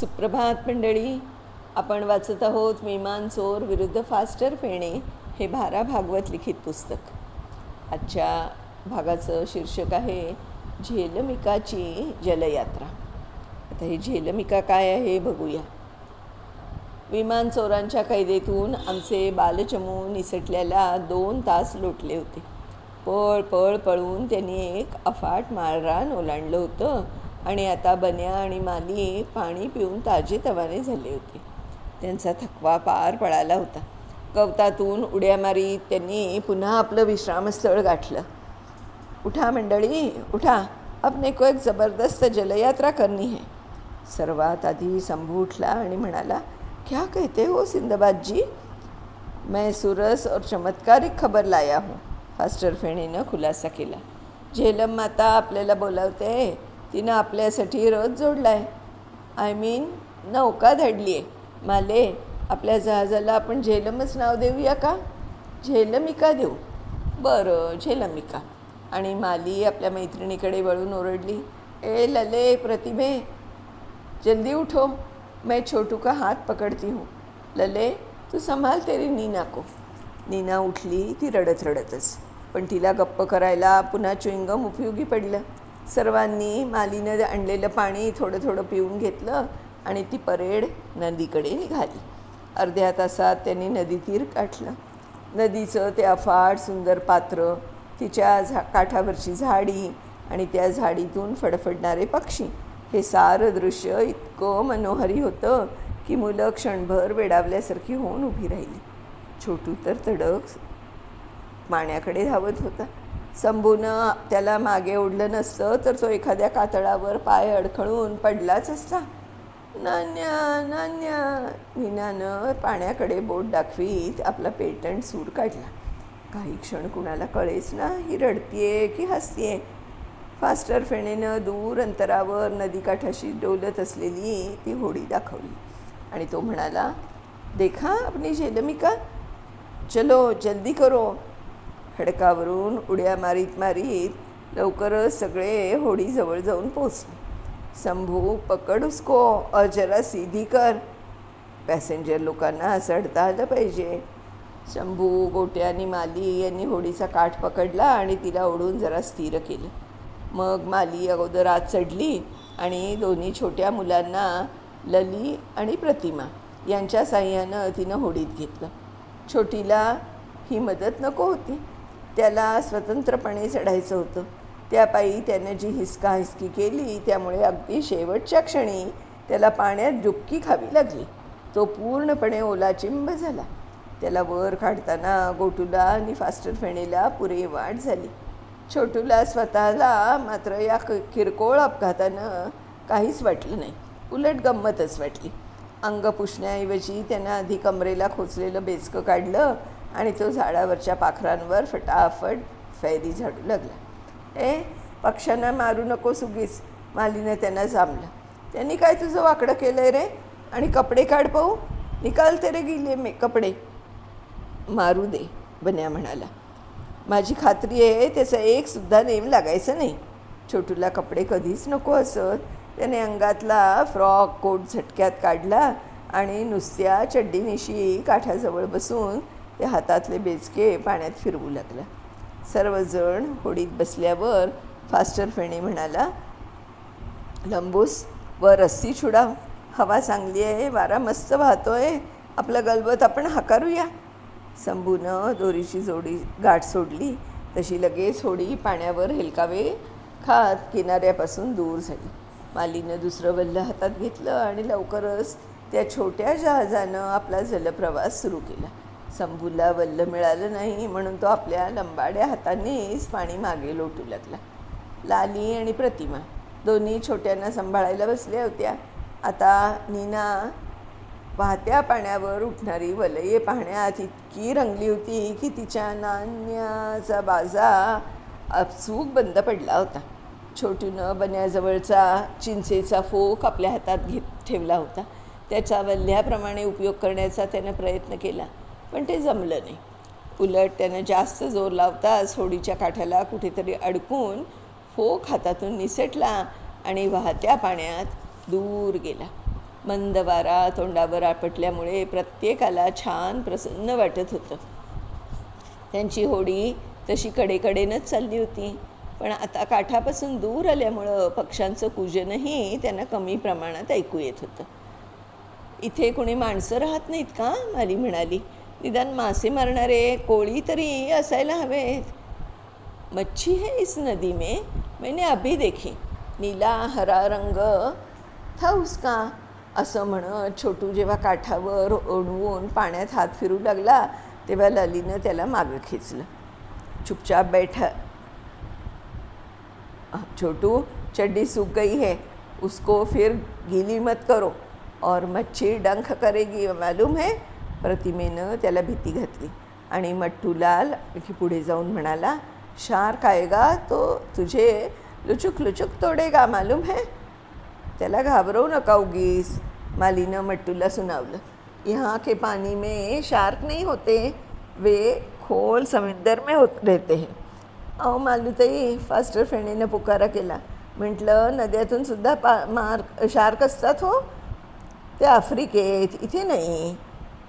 सुप्रभात मंडळी. आपण वाचत आहोत विमान चोर विरुद्ध फास्टर फेणे हे भारा भागवत लिखित पुस्तक. आजच्या भागाचं शीर्षक आहे झेलमिकाची जलयात्रा. आता ही झेलमिका काय आहे बघूया. विमान चोरांच्या कैदेतून आमचे बालचमू निसटल्याला दोन तास लोटले होते. पळ पळ पळून त्यांनी एक अफाट माळरान ओलांडलं होतं. आणि आता बन्या आणि माली पाणी पिऊन ताजे तवाने झाले होते. त्यांचा थकवा पार पळाला होता. गवतातून उड्या मारीत त्यांनी पुन्हा आपलं विश्रामस्थळ गाठलं. उठा मंडळी उठा. अपने को एक ज़बरदस्त जलयात्रा करनी है सर्वात आधी शंभू उठला आणि म्हणाला क्या कहते हो सिंधबाजी मैं सुरस और चमत्कारिक खबर लाया हूँ. फास्टर फेणीनं खुलासा केला. झेलम माता आपल्याला बोलावते तिनं आपल्यासाठी रथ जोडला आहे आय मीन नौका धाडली आहे माले आपल्या जहाजाला आपण झेलमच नाव देऊया का? झेलमिका देऊ. बरं झेलमिका. आणि माली आपल्या मैत्रिणीकडे वळून ओरडली ए लले प्रतिभे जल्दी उठो. मैं छोटू का हात पकडती हूँ. लले तू संभाल तेरी नीना को. नीना उठली ती रडत रडतच. पण तिला गप्प करायला पुन्हा च्युइंगम उपयोगी पडलं. सर्वांनी मालीनं आणलेलं पाणी थोडं थोडं पिऊन घेतलं आणि ती परेड नदीकडे निघाली. अर्ध्या तासात त्यांनी नदी तीर काठलं नदीचं ते अफाट सुंदर पात्र तिच्या झा काठावरची झाडी आणि त्या झाडीतून फडफडणारे पक्षी. हे सारं दृश्य इतकं मनोहरी होतं की मुलं क्षणभर वेडावल्यासारखी होऊन उभी राहिली. छोटू तर तडक पाण्याकडे धावत होता. संभूनं त्याला मागे ओढलं नसतं तर तो एखाद्या कातळावर पाय अडखळून पडलाच असता. नान्या नान्या. मीनानं पाण्याकडे बोट दाखवीत आपला पेटंट सूर काढला. काही क्षण कुणाला कळेच ना ही रडतीये की हसतीये. फास्टर फेणेनं दूर अंतरावर नदीकाठाशी डोलत असलेली ती होडी दाखवली. आणि तो म्हणाला देखा अपनी झेलमिका चलो जल्दी करो. खडकावरून उड्या मारीत मारीत लवकरच सगळे होडीजवळ जाऊन पोचले शंभू पकड उसको और जरा सीधी कर. पॅसेंजर लोकांना चढता आलं पाहिजे. शंभू गोट्या आणि माली यांनी होडीचा काठ पकडला आणि तिला ओढून जरा स्थिर केलं. मग माली अगोदर आत चढली आणि दोन्ही छोट्या मुलांना लली आणि प्रतिमा यांच्या साह्यानं तिनं होडीत घेतलं. छोटीला ही मदत नको होती. त्याला स्वतंत्रपणे चढायचं होतं. त्यापायी त्यानं जी हिसका हिसकी केली त्यामुळे अगदी शेवटच्या क्षणी त्याला पाण्यात डुबकी खावी लागली. तो पूर्णपणे ओलाचिंब झाला. त्याला वर काढताना गोटूला आणि फास्टर फेणीला पुरे वाट झाली. छोटूला स्वतःला मात्र या किरकोळ अपघातानं काहीच वाटलं नाही. उलट गंमतच वाटली. अंग पुसण्याऐवजी त्यानं आधी कमरेला खोचलेलं बेचकं काढलं आणि तो झाडावरच्या पाखरांवर फटाफट फैरी झाडू लागला. ए पक्ष्यांना मारू नको सुगीच मालीनं त्यांना जांभलं त्यांनी काय तुझं वाकडं केलं आहे रे? आणि कपडे काढ पाहू. निकाल रे गेले मे कपडे. मारू दे बन्या म्हणाला. माझी खात्री आहे त्याचा एकसुद्धा नेम लागायचं नाही. छोटूला कपडे कधीच नको असत. त्याने अंगातला फ्रॉक कोट झटक्यात काढला आणि नुसत्या चड्डीनिशी काठाजवळ बसून त्या हातातले बेचके पाण्यात फिरवू लागला. सर्वजण होडीत बसल्यावर फास्टर फेणे म्हणाला लंबूस व रस्सी छुडाव हवा चांगली आहे वारा मस्त वाहतो आहे आपलं गलबत आपण हाकारूया. संभूनं दोरीची जोडी गाठ सोडली. तशी लगेच होडी पाण्यावर हेलकावे खात किनाऱ्यापासून दूर झाली. मालीनं दुसरं वल्ल हातात घेतलं आणि लवकरच त्या छोट्या जहाजानं आपला जलप्रवास सुरू केला. शंभूला वल्ल मिळालं नाही म्हणून तो आपल्या लंबाड्या हातानेच पाणी मागे लोटू लागला. लाली आणि प्रतिमा दोन्ही छोट्यांना सांभाळायला बसल्या होत्या. आता नीना वाहत्या पाण्यावर उठणारी वलये पाहण्यात इतकी रंगली होती की तिच्या नाण्याचा बाजा अपसूक बंद पडला होता. छोटूनं बन्याजवळचा चिंचेचा फोक आपल्या हातात घेत ठेवला होता. त्याचा वल्ह्याप्रमाणे उपयोग करण्याचा त्यानं प्रयत्न केला. पण ते जमलं नाही. उलट त्यानं जास्त जोर लावताच होडीच्या काठाला कुठेतरी अडकून फोक हातातून निसटला आणि वाहत्या पाण्यात दूर गेला. मंद वारा तोंडावर आपटल्यामुळे प्रत्येकाला छान प्रसन्न वाटत होतं. त्यांची होडी तशी कडेकडेनंच चालली होती. पण आता काठापासून दूर आल्यामुळं पक्ष्यांचं पूजनही त्यांना कमी प्रमाणात ऐकू येत होतं. इथे कोणी माणसं राहत नाहीत का? माली म्हणाली. निदान मासे मारणारे कोळी तरी असायला हवेत. मच्छी है इस नदी में मैंने अभी देखी. नीला हरा रंग था उसका. असं म्हणत छोटू जेव्हा काठावर ओढवून पाण्यात हात फिरू लागला तेव्हा ललीनं त्याला मागं खेचलं. चुपचाप बैठा. छोटू चड्डी सूख गई है. उसको फिर गीली मत करो. और मच्छी डंख करेगी मालूम है? प्रतिमेनं त्याला भीती घातली. आणि मट्टूलाल पुढे जाऊन म्हणाला शार्क आएगा तो तुझे लुचुक लुचुक तोडेगा मालूम है? त्याला घाबरवू नका उगीस मालीनं मट्टूला सुनावलं. यहाँ के पानी में शार्क नहीं होते वे खोल समुद्र में होत रहते हैं. अहो मालूताई फास्टर फ्रेंडीनं पुकारा केला. म्हटलं नद्यातून सुद्धा पा मार्क शार्क असतात हो? ते आफ्रिकेत इथे नाही.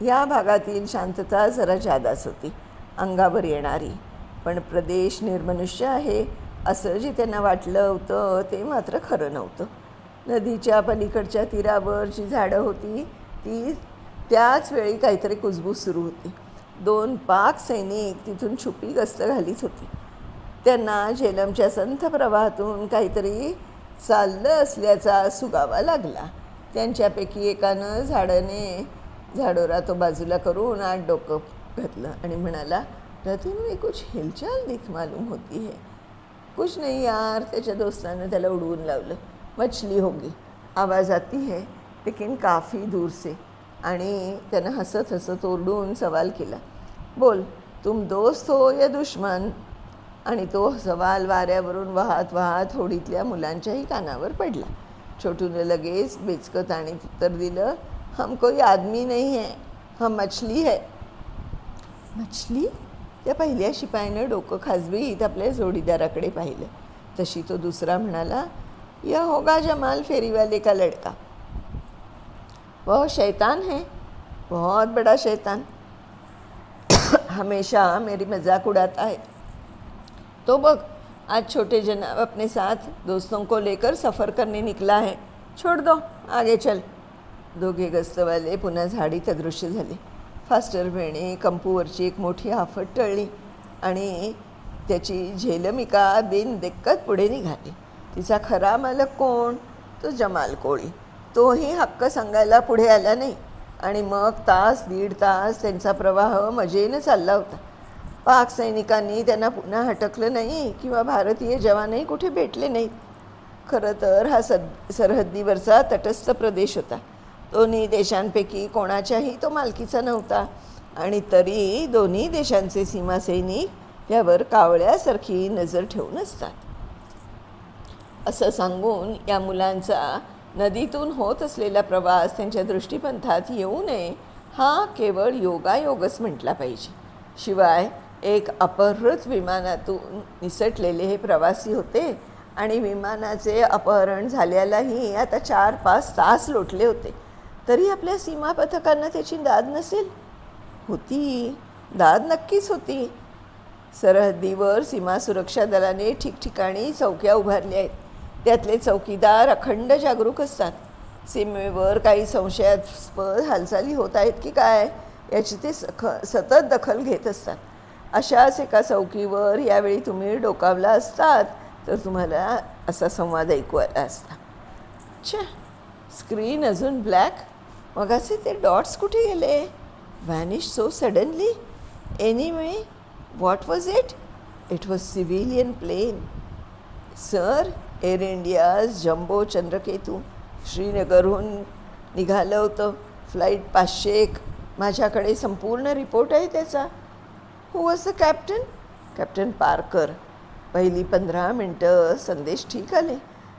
या भागातील शांतता जरा जादाच होती. अंगावर येणारी. पण प्रदेश निर्मनुष्य आहे असं जे त्यांना वाटलं होतं ते मात्र खरं नव्हतं. नदीच्या पलीकडच्या तीरावर जी झाडं होती ती त्याच वेळी काहीतरी कुजबूज सुरू होती. दोन पाक सैनिक तिथून छुपी गस्त घालीत होती. त्यांना झेलमच्या संथ प्रवाहातून काहीतरी चाललं असल्याचा सुगावा लागला. त्यांच्यापैकी एकानं झाडाने झाडोरा तो बाजूला करून आत डोकं घातलं आणि म्हणाला रतन में कुछ हिलचाल दिख मालूम होती है. कुछ नहीं यार त्याच्या दोस्तानं त्याला उडवून लावलं. मछली होगी. आवाज आती है लेकिन काफ़ी दूर से. आणि त्यानं हसत हसत ओरडून सवाल केला बोल तुम दोस्त हो या दुश्मन? आणि तो सवाल वाऱ्यावरून वाहत वाहत होडीतल्या मुलांच्याही कानावर पडला. छोटूने लगेच बेचकत आणि उत्तर दिलं हम कोई आदमी नहीं है हम मछली है। मछली? त्या पहिल्या शिपायानं डोकं खाजवीत आपल्या जोडीदाराकडे पाहिलं. तशी तो दुसरा म्हणाला यह होगा जमाल फेरीवाले का लड़का. वह शैतान है बहुत बड़ा शैतान। हमेशा मेरी मज़ाक उड़ाता है। तो बग आज छोटे जनाब अपने साथ दोस्तों को लेकर सफ़र करने निकला है। छोड़ दो आगे चल। दोघे गस्तवाले पुन्हा झाडीत अदृश्य झाले. फास्टर भेणे कंपूवरची एक मोठी आफत टळली आणि त्याची झेलमिका बिनदिक्कत पुढे निघाली. तिचा खरा मालक कोण? तो जमाल कोळी. तोही हक्क सांगायला पुढे आला नाही आणि मग तास दीड तास त्यांचा प्रवाह मजेनं चालला होता. पाक सैनिकांनी त्यांना पुन्हा हटकलं नाही किंवा भारतीय जवानही कुठे भेटले नाहीत. खरं तर हा सद सरहद्दीवरचा तटस्थ प्रदेश होता. दोन्ही देशांपैकी कोणाच्याही तो मालकीचा नव्हता. आणि तरी दोन्ही देशांचे सीमासैनिक यावर कावळ्यासारखी नजर ठेवून असतात. असं सांगून या मुलांचा नदीतून होत असलेला प्रवास त्यांच्या दृष्टीपंथात येऊ नये हा केवळ योगायोगच म्हटला पाहिजे. शिवाय एक अपहृत विमानातून निसटलेले हे प्रवासी होते आणि विमानाचे अपहरण झाल्यालाही आता चार पाच तास लोटले होते. तरी आपल्या सीमा पथकांना त्याची दाद नसेल. होती. दाद नक्कीच होती. सरहद्दीवर सीमा सुरक्षा दलाने ठिकठिकाणी चौक्या उभारल्या आहेत. त्यातले चौकीदार अखंड जागरूक असतात. सीमेवर काही संशयास्पद हालचाली होत आहेत की काय याची ते सख सतत दखल घेत असतात. अशाच एका चौकीवर यावेळी तुम्ही डोकावला असतात तर तुम्हाला असा संवाद ऐकू आला असता. अच्छा स्क्रीन अजून ब्लॅक? मगाचे ते डॉट्स कुठे गेले? Vanish so suddenly anyway what was it it was civilian plane sir Air India's jumbo Chandraketu श्रीनगरहून निघालं होतं. फ्लाईट पाचशे एक. माझ्याकडे संपूर्ण रिपोर्ट आहे त्याचा. Who was the captain captain Parker पहिली पंधरा मिनटं संदेश ठीक आले.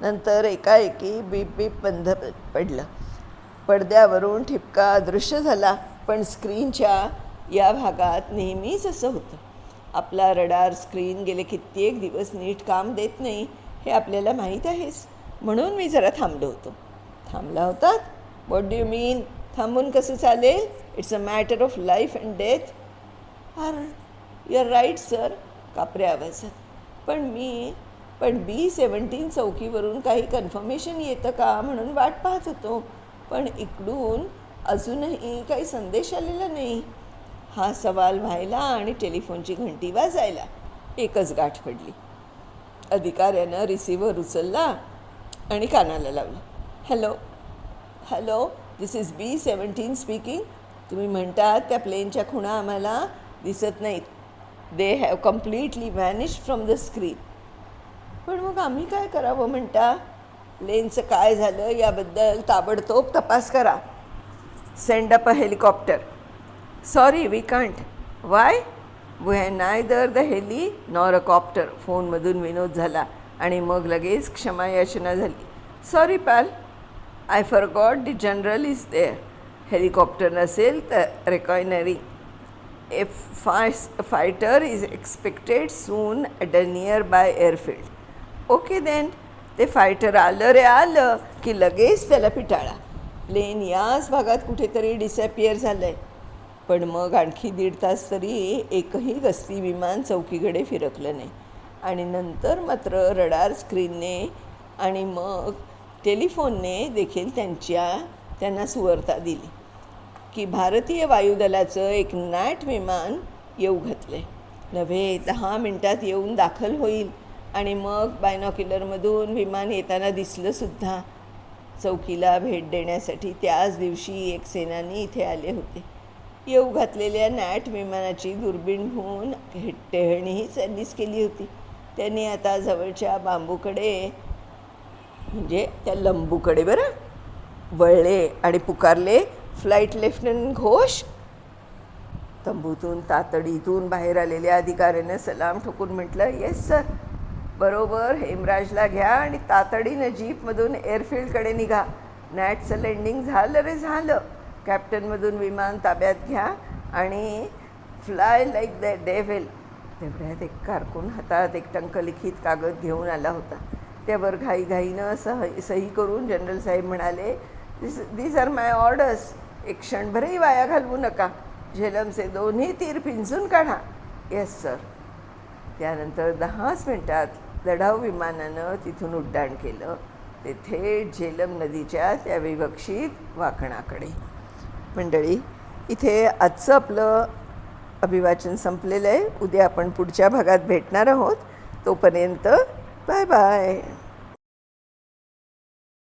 नंतर एकाएकी बीप बीप बंद पडलं. पडद्यावरून ठिपका अदृश्य झाला पण स्क्रीनच्या या भागात नेहमीच असं होतं. आपला रडार स्क्रीन गेले कित्येक दिवस नीट काम देत नाही हे आपल्याला माहीत आहेच. म्हणून मी जरा थांबलो होतो. थांबला होतात? वॉट डू यू मीन थांबून कसं चालेल? It's a matter of life and death are you are right sir कापरे आवाजात. पण मी पण बी सेवन्टीन चौकीवरून काही कन्फर्मेशन येतं का म्हणून वाट पाहत होतो. पण इकडून अजूनही काही संदेश आलेला नाही. हा सवाल व्हायला आणि टेलिफोनची घंटी वाजायला एकच गाठ पडली. अधिकाऱ्यानं रिसिव्हर उचलला आणि कानाला लावला. Hello hello this is B seventeen speaking तुम्ही म्हणतात त्या प्लेनच्या खुणा आम्हाला दिसत नाहीत. They have completely vanish from the screen पण मग आम्ही काय करावं म्हणता? प्लेनचं काय झालं याबद्दल ताबडतोब तपास करा. Send up a helicopter sorry we can't why we have neither the heli nor a copter फोनमधून विनोद झाला आणि मग लगेच क्षमायाचना झाली. Sorry pal I for God the general is there helicopter नसेल तर reconnaissance a fi fighter is expected soon at a nearby airfield okay then ते फायटर आलं रे आलं. की लगेच त्याला पिटाळा. प्लेन याच भागात कुठेतरी डिसॅपियर झालं आहे पण मग आणखी दीड तास तरी एकही गस्ती विमान चौकीकडे फिरकलं नाही. आणि नंतर मात्र रडार स्क्रीनने आणि मग टेलिफोनने देखील त्यांच्या त्यांना सुवर्ता दिली. की भारतीय वायुदलाचं एक नॅट विमान येऊ घातले नव्हे दहा मिनटात येऊन दाखल होईल. आणि मग बायनॉक्युलरमधून विमान येताना दिसलंसुद्धा चौकीला भेट देण्यासाठी. त्याच दिवशी एक सेनानी इथे आले होते. येऊ घातलेल्या नॅट विमानाची दुर्बीण होऊन टेहळणीही त्यांनीच केली होती. त्यांनी आता जवळच्या बांबूकडे म्हणजे त्या लंबूकडे बरं वळले आणि पुकारले फ्लाईट लेफ्टनंट घोष. तंबूतून तातडीतून बाहेर आलेल्या अधिकाऱ्यानं सलाम ठोकून म्हटलं येस सर. बरोबर हेमराजला घ्या आणि तातडीनं जीपमधून एअरफील्डकडे निघा. नॅटचं लँडिंग झालं रे झालं. कॅप्टनमधून विमान ताब्यात घ्या आणि फ्लाय लाईक द डेव्हेल तेवढ्यात एक कारकून हातात एक टंकलिखित कागद घेऊन आला होता. त्यावर घाईघाईनं सह सही करून जनरल साहेब म्हणाले this these are my orders एक क्षणभरही वाया घालवू नका. झेलमचे दोन्ही तीर पिंजून काढा. येस सर त्यानंतर दहाच मिनटात लढाऊ विमानानं तिथून उड्डाण केलं. ते थेट झेलम नदीच्या त्या विवक्षित वाकणाकडे. मंडळी इथे आजचं आपलं अभिवाचन संपलेलं आहे. उद्या आपण पुढच्या भागात भेटणार आहोत. तोपर्यंत बाय बाय.